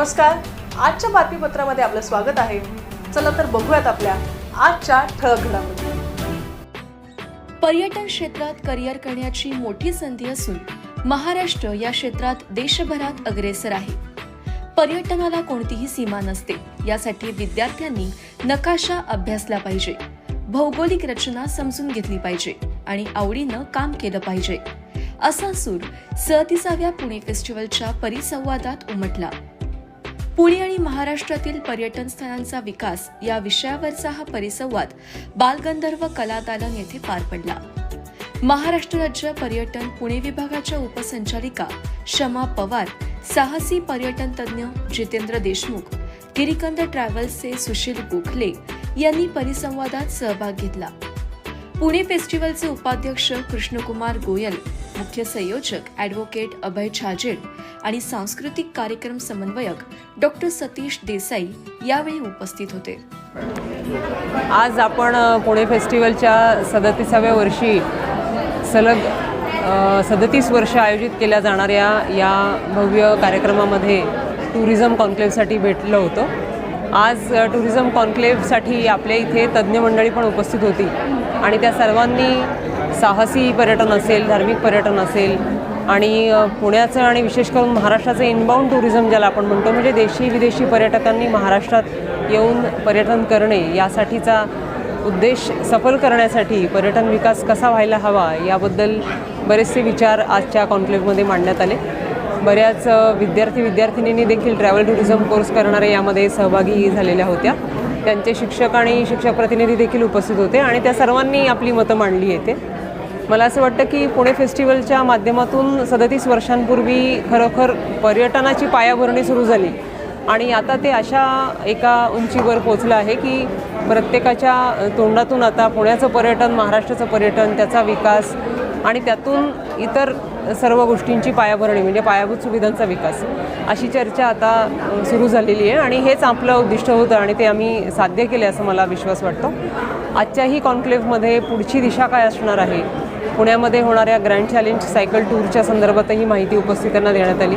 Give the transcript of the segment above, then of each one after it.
नमस्कार. आजच्या बातमीपत्रामध्ये आपलं स्वागत आहे. चला तर बघूयात आपल्या आजच्या ठळक घडामोडी. पर्यटन क्षेत्रात करिअर करण्याची मोठी संधी असून महाराष्ट्र या क्षेत्रात देशभरात अग्रेसर आहे. पर्यटनाला कोणतीही सीमा नसते. यासाठी विद्यार्थ्यांनी नकाशा अभ्यासला पाहिजे. भौगोलिक रचना समजून घेतली पाहिजे आणि आवडीनं काम केलं पाहिजे. असा सूर सतीसाव्या पुणे फेस्टिवलच्या परिसंवादात उमटला. पुणे आणि महाराष्ट्रातील पर्यटन स्थळांचा विकास या विषयावरचा हा परिसंवाद बालगंधर्व कला दालन येथे पार पडला. महाराष्ट्र राज्य पर्यटन पुणे विभागाच्या उपसंचालिका शमा पवार साहसी पर्यटन तज्ज्ञ जितेंद्र देशमुख गिरीकंद ट्रॅव्हल्सचे सुशील गोखले यांनी परिसंवादात सहभाग घेतला. पुणे फेस्टिवलचे उपाध्यक्ष कृष्णकुमार गोयल मुख्य संयोजक ॲडव्होकेट अभय छाजेड आणि सांस्कृतिक कार्यक्रम समन्वयक डॉक्टर सतीश देसाई यावेळी उपस्थित होते. आज आपण पुणे फेस्टिवलच्या सदतीसाव्या वर्षी सलग सदतीस वर्ष आयोजित केल्या जाणाऱ्या या भव्य कार्यक्रमामध्ये टुरिझम कॉन्क्लेव्हसाठी भेटलो होतो. आज टुरिझम कॉन्क्लेव्हसाठी आपल्या इथे तज्ज्ञ मंडळी पण उपस्थित होती. आणि त्या सर्वांनी साहसी पर्यटन असेल धार्मिक पर्यटन असेल आणि पुण्याचं आणि विशेष करून महाराष्ट्राचं इनबाउंड टुरिझम ज्याला आपण म्हणतो म्हणजे देशी विदेशी पर्यटकांनी महाराष्ट्रात येऊन पर्यटन करणे यासाठीचा उद्देश सफल करण्यासाठी पर्यटन विकास कसा व्हायला हवा याबद्दल बरेचसे विचार आजच्या कॉन्क्लेव्हमध्ये मांडण्यात आले. बऱ्याच विद्यार्थी विद्यार्थिनींनी देखील ट्रॅव्हल टुरिझम कोर्स करणाऱ्या यामध्ये सहभागी झालेल्या होत्या. त्यांचे शिक्षक आणि शिक्षक प्रतिनिधी देखील उपस्थित होते आणि त्या सर्वांनी आपली मतं मांडली येते मला असं वाटतं की पुणे फेस्टिवलच्या माध्यमातून सदतीस वर्षांपूर्वी खरोखर पर्यटनाची पायाभरणी सुरू झाली. आणि आता ते अशा एका उंचीवर पोचलं आहे की प्रत्येकाच्या तोंडातून आता पुण्याचं पर्यटन महाराष्ट्राचं पर्यटन त्याचा विकास आणि त्यातून इतर सर्व गोष्टींची पायाभरणी म्हणजे पायाभूत सुविधांचा विकास. अशी चर्चा आता सुरू झालेली आहे आणि हेच आपलं उद्दिष्ट होतं आणि ते आम्ही साध्य केले असं मला विश्वास वाटतो. आजच्याही कॉन्क्लेव्हमध्ये पुढची दिशा काय असणार आहे? पुण्यामध्ये होणाऱ्या ग्रँड चॅलेंज सायकल टूरच्या संदर्भातही माहिती उपस्थितांना देण्यात आली.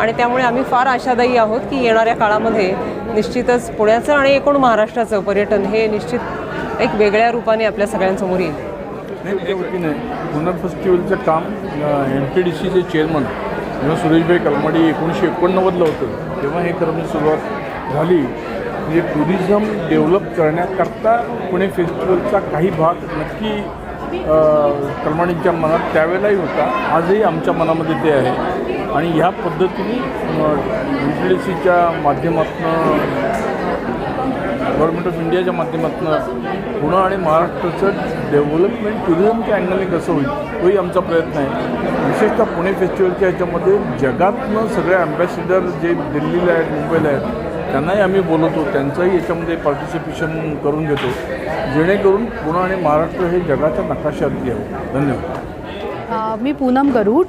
आणि त्यामुळे आम्ही फार आशादायी आहोत की येणाऱ्या काळामध्ये निश्चितच पुण्याचं आणि एकूण महाराष्ट्राचं पर्यटन हे निश्चित एक वेगळ्या रूपाने आपल्या सगळ्यांसमोर येईल. नाही वतीने पुनर फेस्टिवलचं काम एम टी डी सीचे चेअरमन जेव्हा सुरेशभाई कलमाडी एकोणीसशे एकोणनव्वदला होतं तेव्हा हे करण्याची सुरुवात झाली. म्हणजे टुरिझम डेव्हलप करण्याकरता पुणे फेस्टिवलचा काही भाग नक्की कलमाणींच्या मनात त्यावेळेलाही होता. आजही आमच्या मनामध्ये ते आहे. आणि ह्या पद्धतीने एम टी डी सीच्या माध्यमातून गव्हर्नमेंट ऑफ इंडियाच्या माध्यमातून पुणे आणि महाराष्ट्राचं डेव्हलपमेंट टुरिझमच्या अँगलने कसं होईल तोही आमचा प्रयत्न आहे. विशेषतः पुणे फेस्टिवलच्या ह्याच्यामध्ये जगातनं सगळे अँबॅसिडर जे दिल्लीला आहेत मुंबईला आहेत त्यांनाही आम्ही बोलवतो. त्यांचंही याच्यामध्ये पार्टिसिपेशन करून घेतो. जेणेकरून पुणे आणि महाराष्ट्र हे जगाच्या नकाशात घ्यावं धन्यवाद. मी Poonam Garud.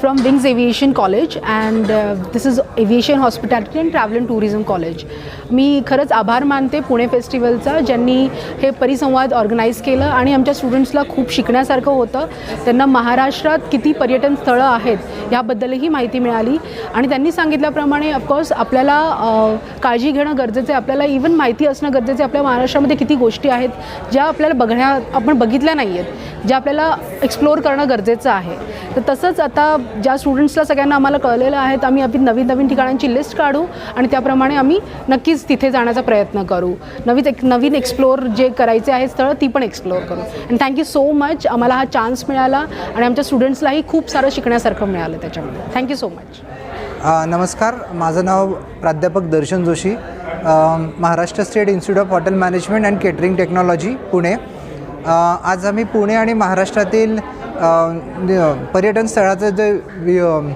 From Aviation College college and this is Aviation Hospitality and travel and tourism college मी खरंच आभार मानते पुणे फेस्टिवलचा ज्यांनी हे परिसंवाद ऑर्गनाईज केलं आणि आमच्या स्टुडंट्सला खूप शिकण्यासारखं होतं. त्यांना महाराष्ट्रात किती पर्यटन स्थळं आहेत याबद्दलही माहिती मिळाली आणि त्यांनी सांगितल्याप्रमाणे ऑफकोर्स आपल्याला काळजी घेणं गरजेचं आहे. आपल्याला इवन माहिती असणं गरजेचं आहे. आपल्या महाराष्ट्रामध्ये किती गोष्टी आहेत ज्या आपल्याला बघण्या आपण बघितल्या नाही आहेत ज्या आपल्याला एक्सप्लोअर करणं गरजेचं आहे. तर तसंच आता ज्या स्टुडंट्सला सगळ्यांना आम्हाला कळलेलं आहे तर आम्ही आपली नवीन नवीन ठिकाणांची लिस्ट काढू आणि त्याप्रमाणे आम्ही नक्कीच तिथे जाण्याचा प्रयत्न करू. नवीन एक नवीन एक्सप्लोअर जे करायचे आहे स्थळं ती पण एक्सप्लोअर करू. आणि थँक्यू सो मच आम्हाला हा चान्स मिळाला आणि आमच्या स्टुडंट्सलाही खूप सारं शिकण्यासारखं मिळालं त्याच्यामध्ये थँक्यू सो मच नमस्कार. माझं नाव प्राध्यापक Darshan Joshi. Maharashtra state institute of hotel management and catering technology Pune. आज आम्ही पुणे आणि महाराष्ट्रातील पर्यटन स्थळाचं जे वि-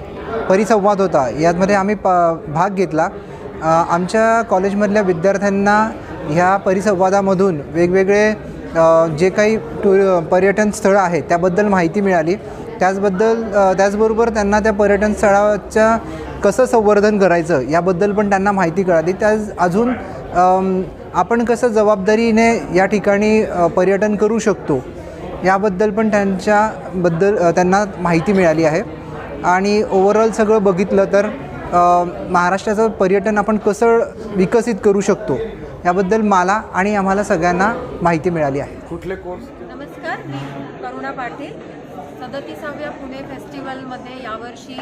परिसंवाद होता यामध्ये आम्ही प भाग घेतला. आमच्या कॉलेजमधल्या विद्यार्थ्यांना ह्या परिसंवादामधून वेगवेगळे जे काही टू पर्यटन स्थळं आहेत त्याबद्दल माहिती मिळाली. त्याचबद्दल त्याचबरोबर त्यांना त्या पर्यटन स्थळाच्या कसं संवर्धन करायचं याबद्दल पण त्यांना माहिती कळाली. त्याच अजून आपण कसं जबाबदारीने या ठिकाणी पर्यटन करू शकतो याबद्दल पण त्यांच्याबद्दल त्यांना माहिती मिळाली आहे. आणि ओव्हरऑल सगळं बघितलं तर महाराष्ट्राचं पर्यटन आपण कसं विकसित करू शकतो याबद्दल मला आणि आम्हाला सगळ्यांना माहिती मिळाली आहे. कुठले कोर्स नमस्कार मी करुणा पाटील. सदतीसाव्या पुणे फेस्टिवलमध्ये यावर्षी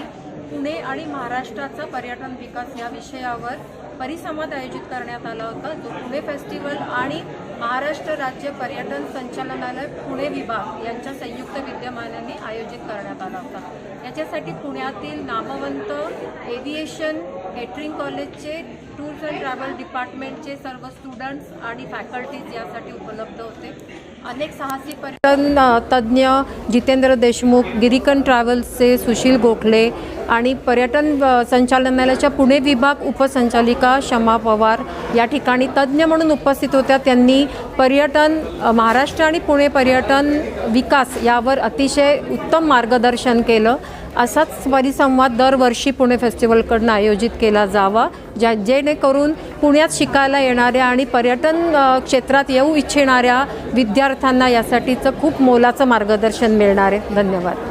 पुणे आणि महाराष्ट्राचा पर्यटन विकास या विषयावर परिसंवाद आयोजित करण्यात आला होता. जो पुणे फेस्टिवल आणि महाराष्ट्र राज्य पर्यटन संचालनालय पुणे विभाग यांच्या संयुक्त विद्यमानाने आयोजित करण्यात आला होता. याच्यासाठी पुण्यातील नामवंत एव्हिएशन केटरिंग कॉलेजचे टूर्स अँड ट्रॅव्हल डिपार्टमेंटचे सर्व स्टुडंट्स आणि फॅकल्टीज यासाठी उपलब्ध होते. अनेक साहसी पर्यटन तज्ज्ञ जितेंद्र देशमुख गिरिकन ट्रॅव्हल्सचे सुशील गोखले आणि पर्यटन संचालनालयाच्या पुणे विभाग उपसंचालिका शमा पवार या ठिकाणी तज्ज्ञ म्हणून उपस्थित होत्या. त्यांनी पर्यटन महाराष्ट्र आणि पुणे पर्यटन विकास यावर अतिशय उत्तम मार्गदर्शन केलं. असाच परिसंवाद दरवर्षी पुणे फेस्टिवलकडनं आयोजित केला जावा ज्या जेणेकरून पुण्यात शिकायला येणाऱ्या आणि पर्यटन क्षेत्रात येऊ इच्छिणाऱ्या विद्यार्थ्यांना यासाठीचं खूप मोलाचं मार्गदर्शन मिळणार आहे. धन्यवाद.